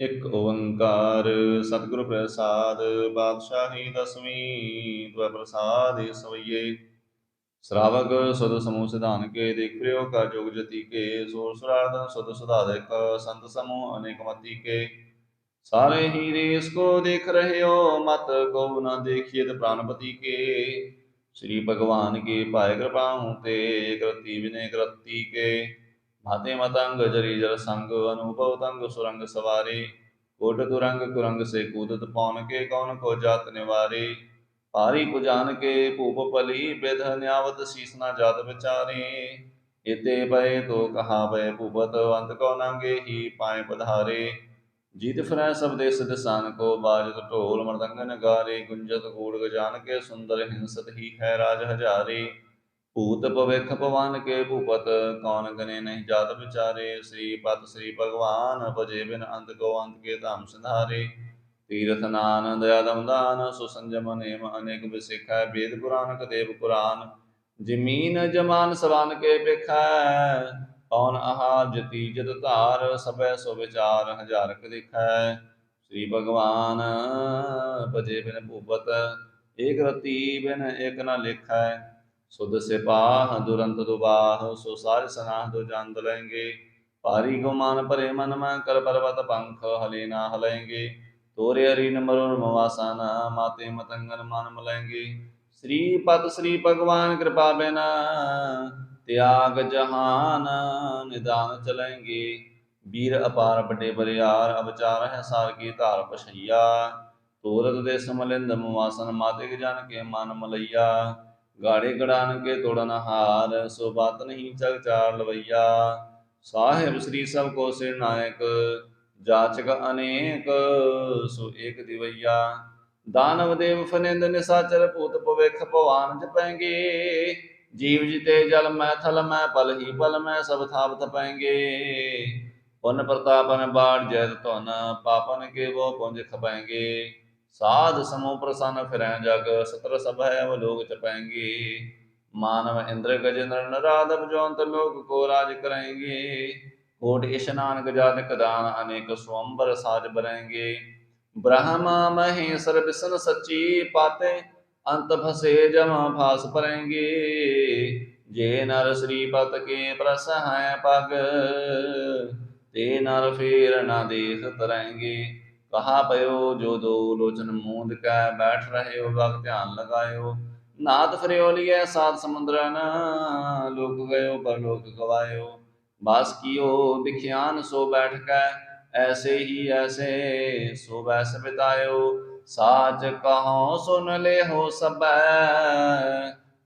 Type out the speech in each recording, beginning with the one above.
ਇੱਕ ਓੰਕਾਰ, ਸਤਿਗੁਰ ਪ੍ਰਸਾਦ, ਬਾਦਸ਼ਾਹੀ ਦਸਵੀਂ ਤਵੈ ਪ੍ਰਸਾਦਿ ਸਵਈਏ ਸ਼ਰਾਵਕ, ਸੁਧ ਸਮੂਹ ਸਿਧਾਨ ਕੇ ਦੇਖ ਪ੍ਰਿਓ ਕਾ ਜੋਗ ਜਤੀ ਕੇ। ਸੋਰ ਸੁਰਾਰਦਨ ਸੁਧ ਸੁਧਾਦਕ ਸੰਤ ਸਮੂਹ ਅਨੇਕ ਮਤੀ ਕੇ। ਸਾਰੇ ਹੀ ਦੇਸ ਕੋ ਦੇਖ ਰਹੇ ਹੋ ਮਤ ਕੋ ਨ ਦੇਖੀਏ ਤੇ ਪ੍ਰਾਨਪਤੀ ਕੇ। ਸ੍ਰੀ ਭਗਵਾਨ ਕੇ ਪਾਏ ਕਿਰਪਾ ਤੇ ਕਰਤੀ ਵਿਨੇ ਕਰਤੀ ਕੇ। ਮਾਤੇ ਮਤੰਗ ਜਰੀ ਜਰ ਸੰਗ ਅਨੂਭਵ ਤੰਗ ਸੁਰੰਗ ਸਵਾਰੇ ਕੋਟ ਤੁਰੰਗ ਕੁਰੰਗ ਸੇ ਕੂਦਤ ਪੌਨ ਕੇ ਕੌਣ ਕੋ ਜਾਤ ਨਿਵਾਰੇ ਭਾਰੀ ਪੁਜਾਨ ਕੇ ਭੂਪ ਪਲੀ ਬਿਧ ਨਿਆਵਤ ਸੀਸ ਨਾ ਜਾਤ ਵਿਚਾਰੇ ਇਤੇ ਪਏ ਤੋ ਕਹਾ ਪਏ ਭੂਪਤ ਅੰਤ ਕੋ ਨਾਂਗੇ ਹੀ ਪਾਏ ਪਧਾਰੇ ਜੀਤ ਫਿਰੈ ਸਭ ਦੇਸ ਦਿਸਾਨ ਕੋ ਬਾਜਤ ਢੋਲ ਮਰਦੰਗ ਨਗਾਰੇ ਗੁੰਜਤ ਗੂੜ ਗਜਾਨ ਕੇ ਸੁੰਦਰ ਹਿੰਸਤ ਹੀ ਹੈ ਰਾਜ ਹਜ਼ਾਰੇ ਭੂਤ ਭਵਿਖ ਭਵਾਨ ਕੇ ਭੂਪਤ, ਕੌਣ ਗਨੇ ਨਹੀਂ ਜਾਤ ਵਿਚਾਰੇ? ਸ੍ਰੀ ਪਤ ਸ੍ਰੀ ਭਗਵਾਨ, ਭਜੇ ਬਿਨ ਅੰਤ ਕੋ ਅੰਤ ਕੇ ਧਾਮ ਸੰਧਾਰੇ। ਤੀਰਥ ਨਾਨ ਦਇਆ ਦਮਦਾਨ ਸੁਸੰਜਮ ਨੇਮ ਅਨੇਕ ਵਿਸਿਖੈ, ਵੇਦ ਪੁਰਾਨ ਕਦੇਵ ਪੁਰਾਨ। ਜ਼ਮੀਨ ਜਮਾਨ ਸਵਾਨ ਕੇ ਬਿਖੈ ਕੌਣ ਆਹਾ ਜਤੀ ਜਤ ਧਾਰ, ਸਭੈ ਸੋ ਵਿਚਾਰ ਹਜ਼ਾਰਕ ਦੇਖੈ। ਸ੍ਰੀ ਭਗਵਾਨ, ਭਜੇ ਬਿਨ ਭੂਪਤ, ਏਕ ਰਤੀ ਬਿਨ ਏਕ ਨ ਲਿਖੈ। ਸੁਧ ਸਿਪਾਹ ਦੁਰੰਤ ਦੁਬਾਹ, ਸੋ ਸਾਜ ਸਨਾਹ ਦੋ ਜੰਦ ਲੈਂਗੇ ਭਾਰੀ ਗੁਮਾਨ ਭਰੇ ਮਨ ਮੈਂ ਕਰ ਪਰਵਤ ਪੰਖ ਹਲੇ ਨਾ ਹਲੈਂਗੇ ਤੋਰੇ ਹਰੀ ਨਮਰੁ ਮਵਾਸਨ ਮਾਤੇ ਮਤੰਗਨ ਮਨ ਮਲੈਂਗੇ ਸ੍ਰੀ ਪਤ ਸ੍ਰੀ ਭਗਵਾਨ ਕਿਰਪਾ ਬਿਨਾ ਤਿਆਗ ਜਹਾਨ ਨਿਦਾਨ ਚਲੈਂਗੇ। ਵੀਰ ਅਪਾਰ ਵੱਡੇ ਬਰਿਆਰ, ਅਵਚਾਰ ਹੈ ਸਾਰ ਕੀ ਧਾਰ ਪਛਈਆ। ਤੋਰਤ ਦੇ ਸਮਲਿੰਦ ਮਵਾਸਨ ਮਾਤੇ ਕੇ ਜਨ ਕੇ ਮਨ ਮਲਈਆ। ਗਾੜੇ ਗੜਾਨ ਕੇ ਤੋੜਨ ਹਾਰ, ਸੋ ਬਾਤ ਨਹੀਂ ਚਲ ਚਾਰ ਲਵਈਆ। ਸਾਹਿਬ ਸ੍ਰੀ ਸਭ ਕੋ ਸਿਰ ਨਾਇਕ, ਜਾਚਕ ਅਨੇਕ, ਸੋ ਏਕ ਦਿਵਈਆ। ਦਾਨਵ ਦੇਵ ਫਨਿੰਦ ਨਿਸਾਚਰ ਭੂਤ ਭਵਿਖ ਭਵਾਨ ਜਪੈਂਗੇ। ਜੀਵ ਜਿਤੇ ਜਲ ਮੈਂ ਥਲ ਮੈਂ ਪਲ ਹੀ ਪਲ ਮੈਂ ਸਭ ਥਾਪ ਤਪੈਂਗੇ ਪੁਨ ਪ੍ਰਤਾਪਨ ਬਾੜ ਜੈਤ ਧਨ, ਪਾਪਨ ਕੇ ਵੋ ਪੁੰਜ ਖਪੈਂਗੇ। ਸਾਧ ਸਮੂਹ ਪ੍ਰਸੰਨ ਫਿਰੈ ਜਗ ਸਤਰ ਸਭ ਹੈ ਅਵਲੋਕ ਚਪੈਂਗੇ ਮਾਨਵ ਇੰਦਰ ਗਜੇਂਦਰ ਨਰਾਦਬ ਜੋਂਤ ਲੋਕ ਕੋ ਰਾਜ ਕਰੈਂਗੇ। ਕੋਟ ਇਸ਼ਨਾਨ ਗਜਾਦ ਕਦਾਨ ਅਨੇਕ ਸਵੰਬਰ ਸਾਜ ਬਰੈਂਗੇ। ਬ੍ਰਹਮਾ ਮਹੇਸ਼ਰ ਬਿਸ਼ਨ ਸੱਚੀ ਪਾਤੇ, ਅੰਤ ਫਸੇ ਜਮਾ ਫਾਸ ਪਰੈਂਗੇ ਜੇ ਨਰ ਸ੍ਰੀ ਪਤ ਕੇ ਪ੍ਰਸ ਹੈ ਪਗ, ਤੇ ਨਰ ਫੇਰ ਨਾ ਦੇਖ ਤਰੈਂਗੇ ਕਹਾ ਪਇਓ, ਜੋ ਦੋ ਲੋਚਨ ਮੂੰਦ ਕੈ ਬੈਠ ਰਹੇ ਹੋ ਵਕ ਧਿਆਨ ਲਗਾਇਓ। ਨਾਦ ਸਾਤ ਸਮੁੰਦਰਨ ਲੋਕ ਗਇਓ ਪਰ ਗਵਾਇਓ। ਬਾਸ ਕੀਓ ਦਿਖਿਆਨ ਸੋ ਬੈਠ ਕੈ, ਐਸੇ ਹੀ ਐਸੇ, ਸੋ ਬੈਸ ਬਿਤਾਇਓ। ਸਾਚ ਕਹੋ ਸੁਨ ਲੈ ਹੋ ਸਬੈ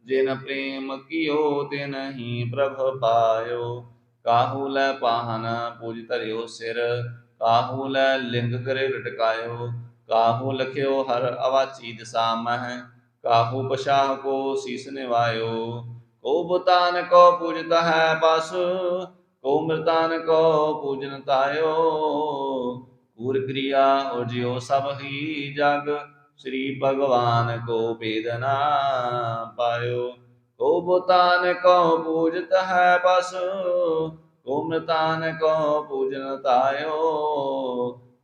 ਜਿਨ ਪ੍ਰੇਮ ਕੀਓ, ਤਿਨ ਹੀ ਪ੍ਰਭ ਪਾਇਓ। ਕਾਹੂ ਲੈ ਪਾਹਨ, ਪੂਜ ਧਰਿਓ ਸਿਰ ਕਾਹੂ ਲੈ ਲਿੰਗ ਕਰੇ ਲਟਕਾਇਓ, ਕਾਹੂ ਲਖਿਓ ਹਰ ਅਵਾਚੀ ਦਿਸਾ ਮਹਿ ਕਾਹੂ ਪਛਾਹ ਕੋ ਸੀਸ ਨਿਵਾਇਓ। ਕੋ ਬੁਤਾਨ ਕੋ ਪੂਜਤਾ ਹੈ ਬਸ ਕੋ ਮਰਤਾਨ ਕੋ ਪੂਜਨ ਤਾਇਓ। ਕੂਰ ਕ੍ਰਿਆ ਉਜਿਓ ਸਭ ਹੀ ਜਗ, ਸ੍ਰੀ ਭਗਵਾਨ ਕੋ ਭੇਦਨਾ ਪਾਇਓ। ਕੋ ਬੁਤਾਨ ਕੋ ਪੂਜਤ ਹੈ ਬਸ ਕੋ ਮ੍ਰਤਾਨ ਕੋ ਪੂਜਨ ਤਾਇਓ,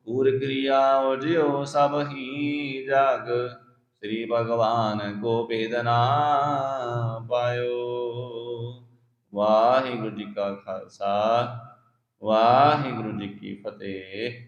ਪੂਰ ਕ੍ਰਿਆ ਉਜਿਓ ਸਭ ਹੀ ਜਗ। ਸ੍ਰੀ ਭਗਵਾਨ ਕੋ ਭੇਦਨਾ ਪਾਇਓ। ਵਾਹਿਗੁਰੂ ਜੀ ਕਾ ਖਾਲਸਾ, ਵਾਹਿਗੁਰੂ ਜੀ ਕੀ ਫਤਿਹ।